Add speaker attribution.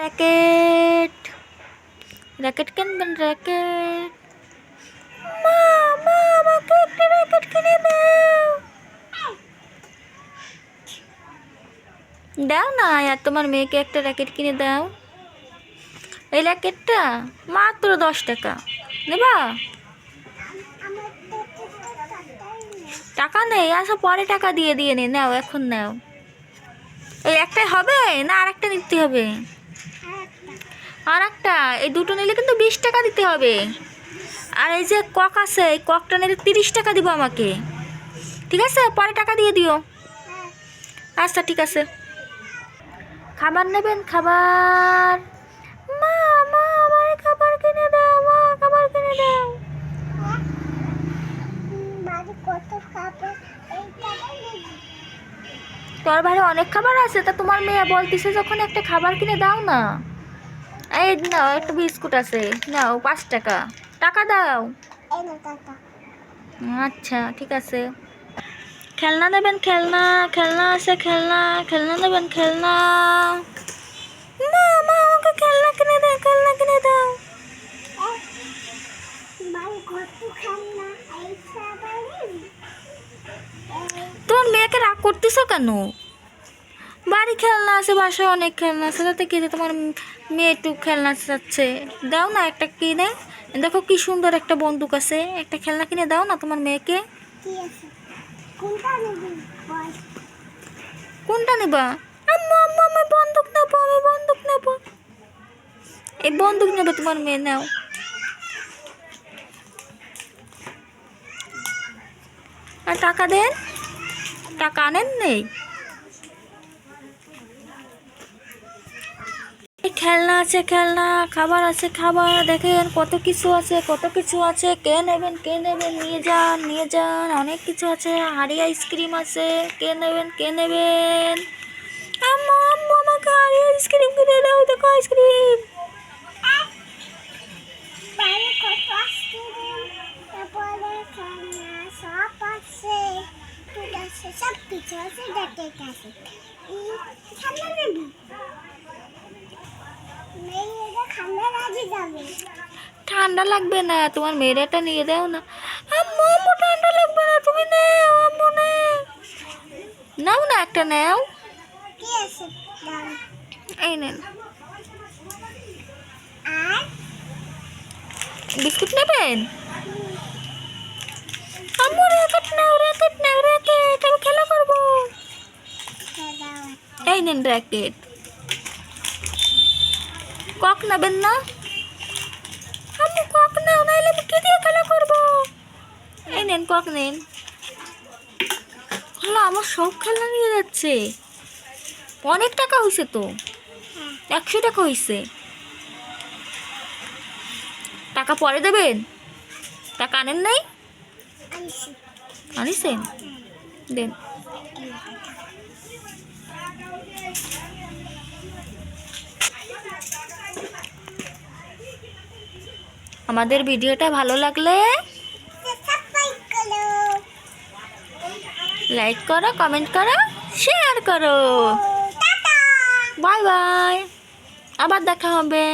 Speaker 1: Racket racket কিনবেন racket মা মা আমাকে কিনে দাও দাও না আর তোমার মেয়েকে একটা র্যাকেট কিনে দাও এই র্যাকেটটা মাত্র দশ টাকা। নেবা টাকা নেই আসো পরে টাকা দিয়ে দিয়ে নে, নাও, এখন নাও। এই একটাই হবে না আর একটা নিতে হবে? আর একটা, এই দুটো নিলে কিন্তু বিশ টাকা দিতে হবে। আর এই যে কক আছে, এই ককটা নিলে তিরিশ টাকা দিব আমাকে। ঠিক আছে? পরে টাকা দিয়ে দিও। আচ্ছা ঠিক আছে। খাবার নেবেন? খাবার। মা খাবার কিনে দাও, মা, খাবার কিনে দাও। তোর বাইরে অনেক খাবার আছে, তা তোমার মেয়ে বলতেছে যখন একটা খাবার কিনে দাও না। এই নাও একটা বিস্কুট আছে। নাও পাঁচ টাকা। টাকা দাও। আচ্ছা ঠিক আছে। খেলনা নেবেন খেলনা খেলনা আছে খেলনা খেলনা নেবেন খেলনা। মা মা আমাকে খেলনা কিনে দাও খেলনা কিনে দাও। তোমার মেয়েকে রাগ করতেছো কেন? বাড়ি খেলনা আছে বাসায় অনেক খেলনা আছে। তাতে কি যে তোমার মেয়ে একটু খেলনা চাচ্ছে? দাও না একটা কিনে। দেখো কি সুন্দর একটা বন্দুক আছে। একটা খেলনা কিনে দাও না তোমার মেয়েকে। কোনটা নেবা? আম্মু আম্মু আমি বন্দুক নেব আমি বন্দুক নেব। এই বন্দুক নেবে তোমার মেয়ে নাও। আর টাকা দেন। টাকা আনেন নেই? খেলনা আছে, খেলনা, খাবার আছে, খাবার। দেখেন কত কিছু আছে, কত কিছু আছে। কে নেবেন কে নেবেন? নিয়ে যান নিয়ে যান। অনেক কিছু আছে। হাড়ি আইসক্রিম আছে। কে নেবেন কে নেবেন? আইসক্রিম দেখো আইসক্রিম।
Speaker 2: সব আছে ঠান্ডা মেয়েরা
Speaker 1: লাগবে না তোমার মেয়েরাটা নিয়ে দাও না। আম্মু আম্মু ঠান্ডা লাগবে না তুমি নাও আম্মু নাও। নাও না একটা নাও। এই নেন। বিস্কুট নেবেন? আম্মু র্যাকেট নাও র্যাকেট নাও র্যাকেট আমি খেলা করব। এই নেন র্যাকেট কক নেবেন না? আম্মু কক নাও নাহলে আমি কি দিয়ে খেলা করব? এই নেন, কক নেন। হলো আমার সব খেলনা নিয়ে যাচ্ছে। অনেক টাকা হয়েছে তো। একশো টাকা হয়েছে টাকা পরে দেবেন? টাকা আনেন নাই? আনিসেন দেন। আমাদের ভিডিওটা ভালো লাগলে লাইক করো কমেন্ট করো শেয়ার করো। Bye bye. আবার দেখা হবে।